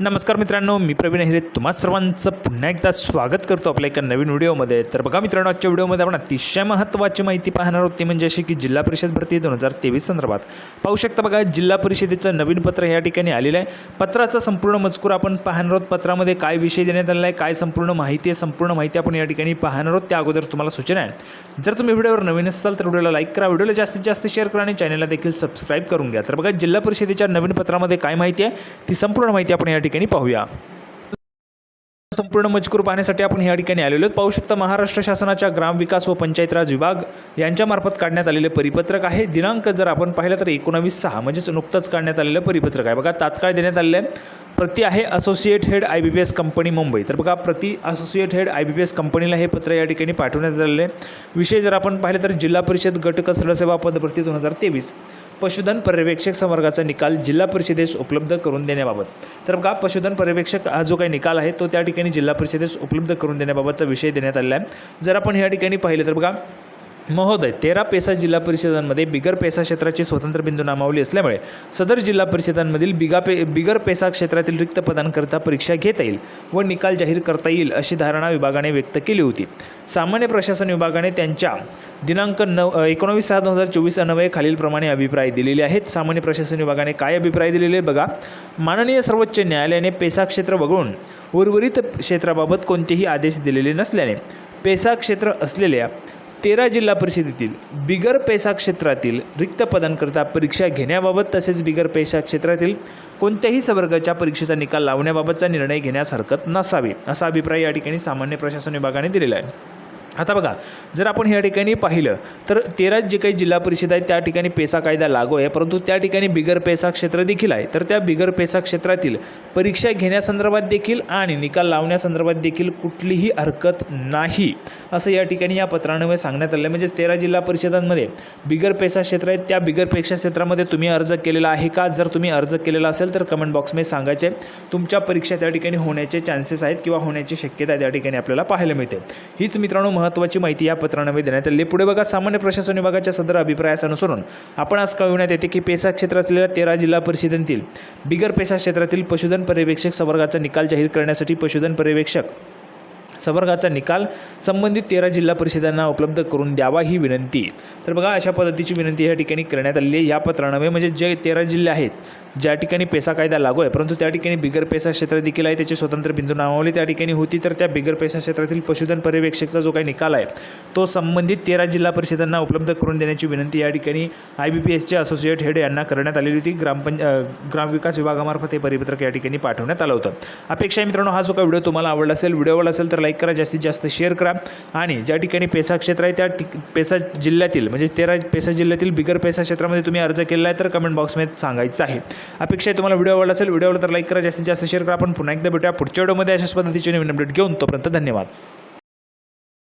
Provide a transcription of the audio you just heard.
नमस्कार मित्रांनो मी प्रवीण हिरे. तुम्हा सर्वांचं पुन्हा एकदा स्वागत करतो आपल्या एका नवीन व्हिडिओमध्ये. तर बघा मित्रांनो आजच्या व्हिडिओमध्ये आपण अतिशय महत्त्वाची माहिती पाहणार आहोत. ती म्हणजे अशी की जिल्हा परिषद भरती दोन हजार तेवीस संदर्भात. पाहू शकता बघा जिल्हा परिषदेचं नवीन पत्र या ठिकाणी आलेलं आहे. पत्राचा संपूर्ण मजकूर आपण पाहणार आहोत. पत्रामध्ये काय विषय देण्यात आलेला आहे काय संपूर्ण माहिती आहे संपूर्ण माहिती आपण या ठिकाणी पाहणार आहोत. त्या अगोदर तुम्हाला सूचना आहे. जर तुम्ही व्हिडिओवर नवीन असाल तर व्हिडिओला लाईक करा. व्हिडिओला जास्तीत जास्त शेअर करा आणि चॅनलला देखील सबस्क्राईब करून घ्या. तर बघा जिल्हा परिषदेच्या नवीन पत्रामध्ये काय माहिती आहे ती संपूर्ण माहिती आपण या ठिकाणी पाहूया. संपूर्ण मजकूर पाहण्यासाठी आपण या ठिकाणी आलेलो आहोत. पाहू शकता महाराष्ट्र शासनाच्या ग्रामविकास व पंचायत राज विभाग यांच्यामार्फत काढण्यात आलेले परिपत्रक आहे. दिनांक जर आपण पाहिलं तर एकोणावीस सहा म्हणजेच नुकतंच काढण्यात आलेलं परिपत्रक आहे. बघा तात्काळ देण्यात आलेलं आहे. प्रति आहे associate head I B P S company Mumbai. तर बघा प्रति associate head I B P S कंपनीला हे पत्र या ठिकाणी पाठवण्यात आलेलं आहे. विषय जर आपण पाहिलं तर जिल्हा परिषद गट कसरत सेवा पदभरती दोन हजार तेवीस पशुधन पर्यवेक्षक संवर्गाचा निकाल जिल्हा परिषदेस उपलब्ध करून देण्याबाबत. तर बघा पशुधन पर्यवेक्षक हा जो काही निकाल आहे तो त्या ठिकाणी जिल्हा परिषदेस उपलब्ध करून देण्याबाबतचा विषय देण्यात आलेला आहे. जर आपण या ठिकाणी पाहिलं तर बघा महोदय तेरा पेसा जिल्हा परिषदांमध्ये बिगर पेसा क्षेत्राची स्वतंत्र बिंदू नामावली असल्यामुळे सदर जिल्हा परिषदांमधील बिगा पे बिगर पेसा क्षेत्रातील रिक्त पदांकरिता परीक्षा घेता येईल व निकाल जाहीर करता येईल अशी धारणा विभागाने व्यक्त केली होती. सामान्य प्रशासन विभागाने त्यांच्या दिनांक नऊ एकोणावीस सहा दोन हजार चोवीस अन्वये खालीलप्रमाणे अभिप्राय दिलेले आहेत. सामान्य प्रशासन विभागाने काय अभिप्राय दिलेले बघा. माननीय सर्वोच्च न्यायालयाने पेसा क्षेत्र वगळून उर्वरित क्षेत्राबाबत कोणतेही आदेश दिलेले नसल्याने पेसा क्षेत्र असलेल्या तेरा जिल्हा परिषदेतील बिगर पैसा क्षेत्रातील रिक्त पदांकरता परीक्षा घेण्याबाबत तसेच बिगर पैसा क्षेत्रातील कोणत्याही संवर्गाच्या परीक्षेचा निकाल लावण्याबाबतचा निर्णय घेण्यास हरकत नसावी असा अभिप्राय या ठिकाणी सामान्य प्रशासन विभागाने दिलेला आहे. आता बघा जर आपण ह्या ठिकाणी पाहिलं तर तेरा जे काही जिल्हा परिषद आहे त्या ठिकाणी पेसा कायदा लागू आहे. परंतु त्या ठिकाणी बिगर पेसा क्षेत्र देखील आहे. तर त्या बिगर पेसा क्षेत्रातील परीक्षा घेण्यासंदर्भात देखील आणि निकाल लावण्यासंदर्भात देखील कुठलीही हरकत नाही. असं या ठिकाणी या पत्रांमुळे सांगण्यात आलं आहे. म्हणजे तेरा जिल्हा परिषदांमध्ये बिगर पेसा क्षेत्र आहेत. त्या बिगरपेक्षा क्षेत्रामध्ये तुम्ही अर्ज केलेला आहे का? जर तुम्ही अर्ज केलेला असेल तर कमेंट बॉक्समध्ये सांगायचे. तुमच्या परीक्षा त्या ठिकाणी होण्याचे चान्सेस आहेत किंवा होण्याची शक्यता त्या ठिकाणी आपल्याला पाहायला मिळते. हीच मित्रांनो महत्त्वाची माहिती या पत्रान्वये देण्यात आली. पुढे बघा सामान्य प्रशासन विभागाच्या सदर अभिप्रायास अनुसरून आपण आज कळविण्यात येते की पेसा क्षेत्रातल्या तेरा जिल्हा परिषदेतील बिगर पेसा क्षेत्रातील पशुधन पर्यवेक्षक संवर्गाचा निकाल जाहीर करण्यासाठी पशुधन पर्यवेक्षक संवर्गाचा निकाल संबंधित तेरा जिल्हा परिषदांना उपलब्ध करून द्यावा ही विनंती. तर बघा अशा पद्धतीची विनंती या ठिकाणी करण्यात आलेली आहे. या पत्रान्वये म्हणजे जे तेरा जिल्हे आहेत ज्या ठिकाणी पेसा कायदा लागू आहे परंतु त्या ठिकाणी बिगर पेसा क्षेत्र देखील आहे त्याची स्वतंत्र बिंदू नामावली त्या ठिकाणी होती तर त्या बिगर पेसा क्षेत्रातील पशुधन पर्यवेक्षकचा जो काही निकाल आहे तो संबंधित तेरा जिल्हा परिषदांना उपलब्ध करून देण्याची विनंती या ठिकाणी आय बी पी एसचे असोसिएट हेड यांना करण्यात आलेली होती. ग्रामपंच ग्रामविकास विभागामार्फत हे परिपत्रक या ठिकाणी पाठवण्यात आलं होतं. अपेक्षा मित्रांनो हा जो काही व्हिडिओ तुम्हाला आवडला असेल व्हिडिओ आवडला असेल तर लाईक करा जास्तीत जास्त शेअर करा. आणि ज्या ठिकाणी पेसा क्षेत्र आहे त्या ठिक पेसा जिल्ह्यातील म्हणजे तेरा पेसा जिल्ह्यातील बिगर पेसा क्षेत्रामध्ये तुम्ही अर्ज केलेला आहे तर कमेंट बॉक्समध्ये सांगायचं आहे. अपेक्षा आहे तुम्हाला व्हिडिओ आवडला असेल व्हिडिओ आवडला तर लाईक करा जास्तीत जास्त शेअर करा. आपण पुन्हा एकदा भेटूया पुढच्या व्हिडिओमध्ये. अशाच पद्धतीचे नवीन अपडेट घेऊन तोपर्यंत धन्यवाद.